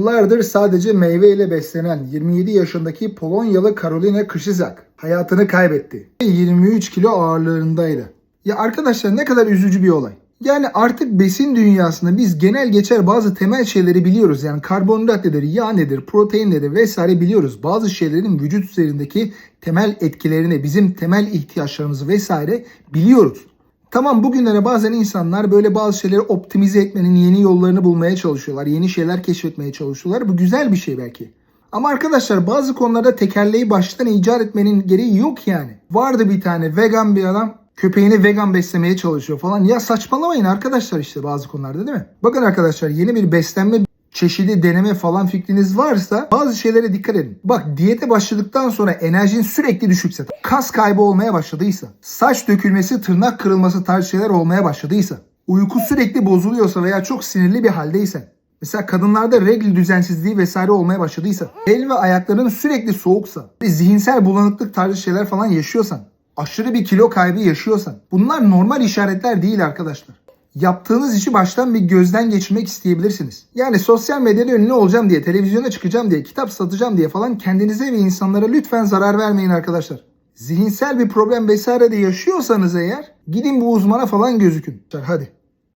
Yıllardır sadece meyve ile beslenen 27 yaşındaki Polonyalı Karolina Krzyzak hayatını kaybetti. 23 kilo ağırlığındaydı. Ya arkadaşlar ne kadar üzücü bir olay. Yani artık besin dünyasında biz genel geçer bazı temel şeyleri biliyoruz. Yani karbonhidrat nedir, yağ nedir, protein nedir vesaire biliyoruz. Bazı şeylerin vücut üzerindeki temel etkilerini, bizim temel ihtiyaçlarımızı vesaire biliyoruz. Tamam bugünlere bazen insanlar böyle bazı şeyleri optimize etmenin yeni yollarını bulmaya çalışıyorlar. Yeni şeyler keşfetmeye çalışıyorlar. Bu güzel bir şey belki. Ama arkadaşlar bazı konularda tekerleği baştan icat etmenin gereği yok yani. Vardı bir tane vegan bir adam köpeğini vegan beslemeye çalışıyor falan. Ya saçmalamayın arkadaşlar işte bazı konularda değil mi? Bakın arkadaşlar yeni bir beslenme çeşidi deneme falan fikriniz varsa bazı şeylere dikkat edin. Bak diyete başladıktan sonra enerjin sürekli düşükse, kas kaybı olmaya başladıysa, saç dökülmesi, tırnak kırılması tarzı şeyler olmaya başladıysa, uyku sürekli bozuluyorsa veya çok sinirli bir haldeysen, Mesela kadınlarda regl düzensizliği vesaire olmaya başladıysa, el ve ayakların sürekli soğuksa, zihinsel bulanıklık tarzı şeyler falan yaşıyorsan, aşırı bir kilo kaybı yaşıyorsan, bunlar normal işaretler değil arkadaşlar. Yaptığınız işi baştan bir gözden geçirmek isteyebilirsiniz. Yani sosyal medyada ünlü olacağım diye, televizyona çıkacağım diye, kitap satacağım diye falan kendinize ve insanlara lütfen zarar vermeyin arkadaşlar. Zihinsel bir problem vesaire de yaşıyorsanız eğer gidin bu uzmana falan gözükün. Hadi.